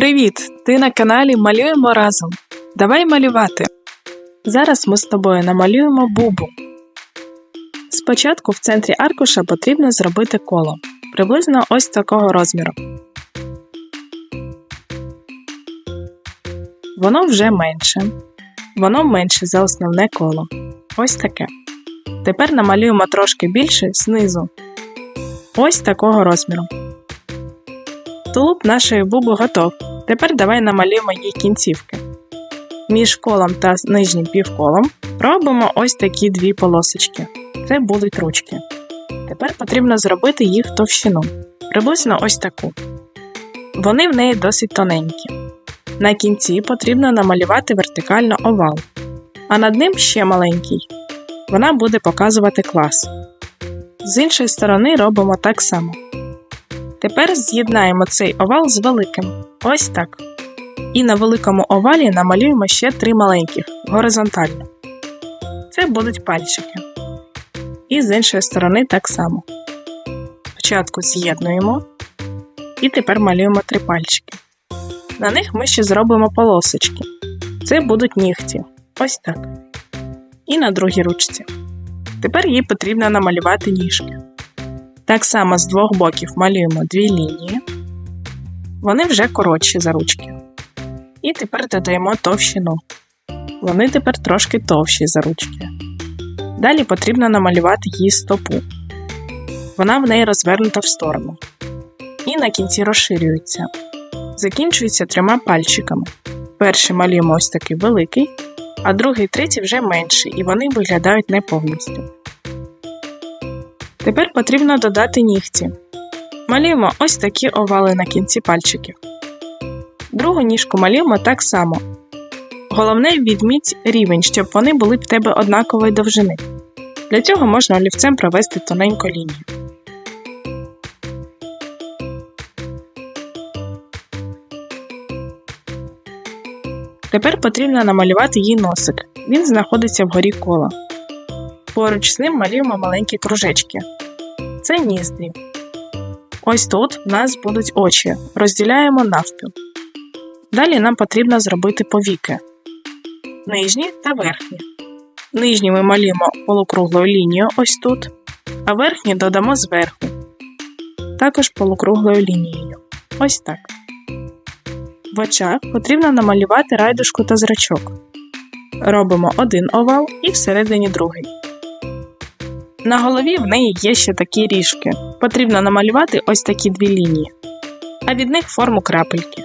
Привіт! Ти на каналі Малюємо разом. Давай малювати. Зараз ми з тобою намалюємо бубу. Спочатку в центрі аркуша потрібно зробити коло приблизно ось такого розміру. Воно вже менше. Воно менше за основне коло. Ось таке. Тепер намалюємо трошки більше знизу. Ось такого розміру. Тулуб нашої буби готов. Тепер давай намалюємо її кінцівки. Між колом та нижнім півколом робимо ось такі дві полосочки. Це будуть ручки. Тепер потрібно зробити їх товщину. Приблизно ось таку. Вони в неї досить тоненькі. На кінці потрібно намалювати вертикально овал, а над ним ще маленький. Вона буде показувати клас. З іншої сторони робимо так само. Тепер з'єднаємо цей овал з великим. Ось так. І на великому овалі намалюємо ще три маленьких горизонтально. Це будуть пальчики. І з іншої сторони так само. Спочатку з'єднуємо. І тепер малюємо три пальчики. На них ми ще зробимо полосочки. Це будуть нігті. Ось так. І на другій ручці. Тепер їй потрібно намалювати ніжки. Так само з двох боків малюємо дві лінії. Вони вже коротші за ручки. І тепер додаємо товщину. Вони тепер трошки товщі за ручки. Далі потрібно намалювати її стопу. Вона в неї розвернута в сторону. І на кінці розширюється. Закінчується трьома пальчиками. Перший малюємо ось такий великий, а другий третій вже менший, і вони виглядають не повністю. Тепер потрібно додати нігті. Малюємо ось такі овали на кінці пальчиків. Другу ніжку малюємо так само. Головне відміть рівень, щоб вони були в тебе однакової довжини. Для цього можна олівцем провести тоненьку лінію. Тепер потрібно намалювати їй носик. Він знаходиться вгорі кола. Поруч з ним малюємо маленькі кружечки. Це ніздрі. Ось тут в нас будуть очі. Розділяємо навпіл. Далі нам потрібно зробити повіки. Нижні та верхні. Нижні ми малюємо полукруглою лінією ось тут, а верхні додамо зверху. Також полукруглою лінією. Ось так. В очах потрібно намалювати райдушку та зрачок. Робимо один овал і всередині другий. На голові в неї є ще такі ріжки. Потрібно намалювати ось такі дві лінії, а від них форму крапельки.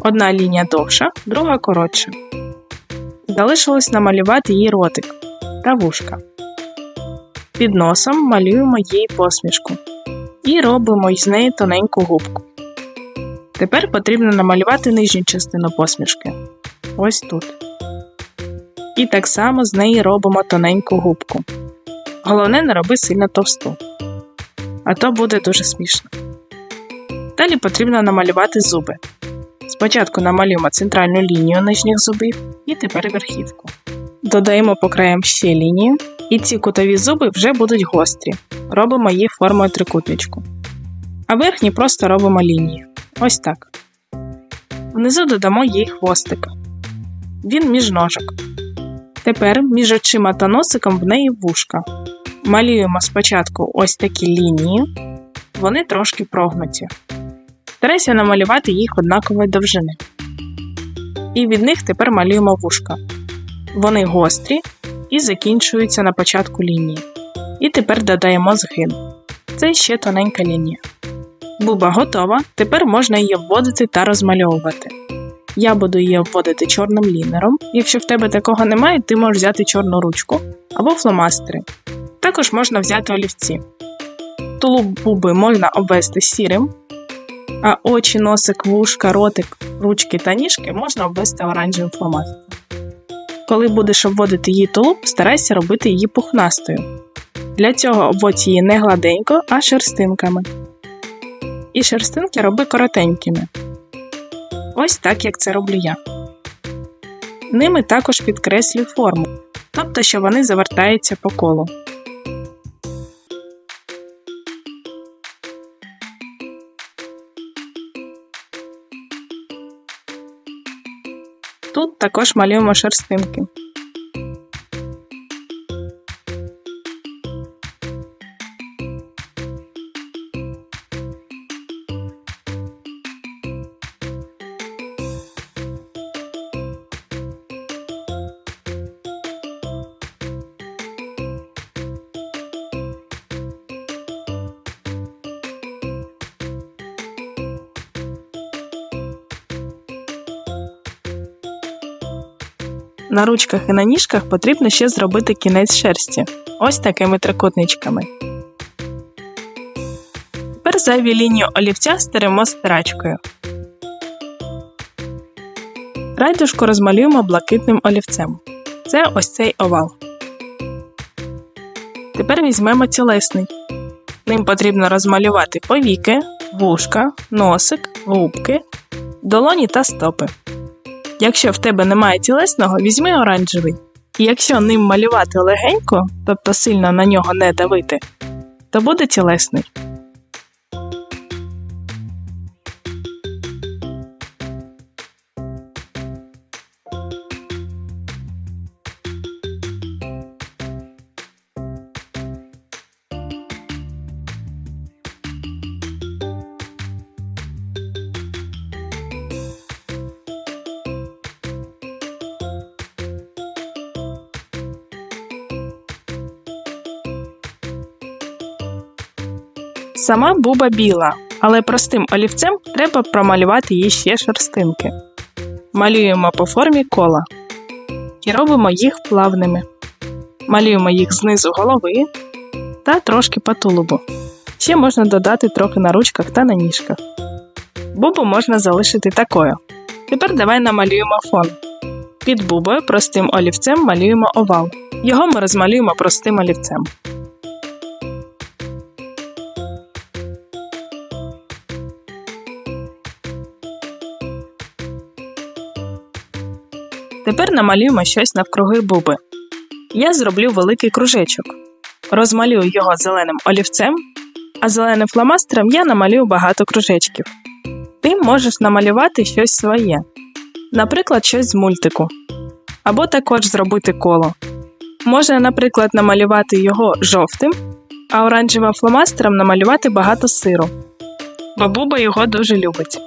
Одна лінія довша, друга коротша. Залишилось намалювати їй ротик та вушка. Під носом малюємо їй посмішку і робимо із неї тоненьку губку. Тепер потрібно намалювати нижню частину посмішки. Ось тут. І так само з неї робимо тоненьку губку. Головне, не роби сильно товсту, а то буде дуже смішно. Далі потрібно намалювати зуби. Спочатку намалюємо центральну лінію нижніх зубів і тепер верхівку. Додаємо по краям ще лінію, і ці кутові зуби вже будуть гострі. Робимо їх формою трикутничку. А верхні просто робимо лінію. Ось так. Внизу додамо їй хвостик. Він між ножок. Тепер між очима та носиком в неї вушка. Малюємо спочатку ось такі лінії, вони трошки прогнуті. Старайся намалювати їх однакової довжини. І від них тепер малюємо вушка. Вони гострі і закінчуються на початку лінії. І тепер додаємо згин. Це ще тоненька лінія. Буба готова, тепер можна її вводити та розмальовувати. Я буду її обводити чорним лінером. Якщо в тебе такого немає, ти можеш взяти чорну ручку або фломастери. Також можна взяти олівці. Тулуб буби можна обвести сірим, а очі, носик, вушка, ротик, ручки та ніжки можна обвести оранжевим фломастером. Коли будеш обводити її тулуб, старайся робити її пухнастою. Для цього обводь її не гладенько, а шерстинками. І шерстинки роби коротенькими. Ось так, як це роблю я. Ними також підкреслюю форму, тобто, що вони завертаються по колу. Тут також малюємо шерстинки. На ручках і на ніжках потрібно ще зробити кінець шерсті. Ось такими трикутничками. Тепер зайві лінію олівця стеремо стирачкою. Райдушку розмалюємо блакитним олівцем. Це ось цей овал. Тепер візьмемо тілесний. Ним потрібно розмалювати повіки, вушка, носик, губки, долоні та стопи. Якщо в тебе немає тілесного, візьми оранжевий. І якщо ним малювати легенько, тобто сильно на нього не давити, то буде тілесний. Сама буба біла, але простим олівцем треба промалювати їй ще шерстинки. Малюємо по формі кола і робимо їх плавними. Малюємо їх знизу голови та трошки по тулубу. Ще можна додати трохи на ручках та на ніжках. Бубу можна залишити такою. Тепер давай намалюємо фон. Під бубою простим олівцем малюємо овал. Його ми розмалюємо простим олівцем. Тепер намалюємо щось навкруги буби. Я зроблю великий кружечок. Розмалюю його зеленим олівцем, а зеленим фломастером я намалюю багато кружечків. Ти можеш намалювати щось своє, наприклад, щось з мультику. Або також зробити коло. Можна, наприклад, намалювати його жовтим, а оранжевим фломастером намалювати багато сиру. Бо Буба його дуже любить.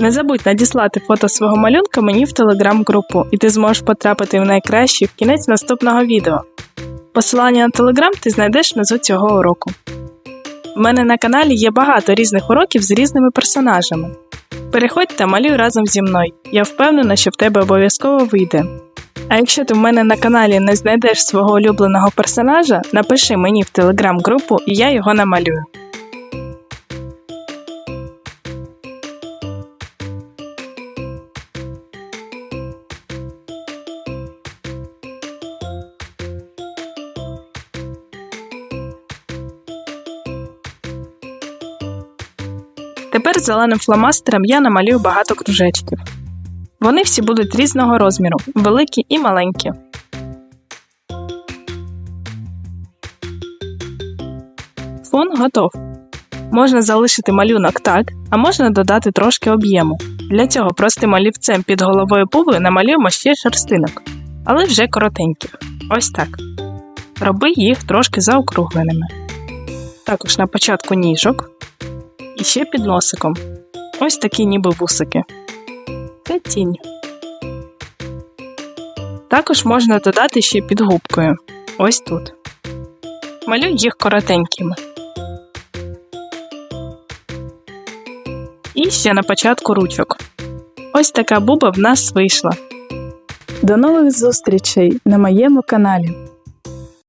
Не забудь надіслати фото свого малюнка мені в телеграм-групу, і ти зможеш потрапити в найкращий в кінець наступного відео. Посилання на телеграм ти знайдеш внизу цього уроку. У мене на каналі є багато різних уроків з різними персонажами. Переходь та малюй разом зі мною. Я впевнена, що в тебе обов'язково вийде. А якщо ти в мене на каналі не знайдеш свого улюбленого персонажа, напиши мені в телеграм-групу і я його намалюю. Тепер зеленим фломастером я намалюю багато кружечків. Вони всі будуть різного розміру, великі і маленькі. Фон готов. Можна залишити малюнок так, а можна додати трошки об'єму. Для цього простим олівцем під головою пуви намалюємо ще шерстинок, але вже коротеньких. Ось так. Роби їх трошки заокругленими. Також на початку ніжок і ще під носиком. Ось такі ніби вусики. Це тінь. Також можна додати ще під губкою. Ось тут. Малюй їх коротенькими. І ще на початку ручок. Ось така буба в нас вийшла. До нових зустрічей на моєму каналі.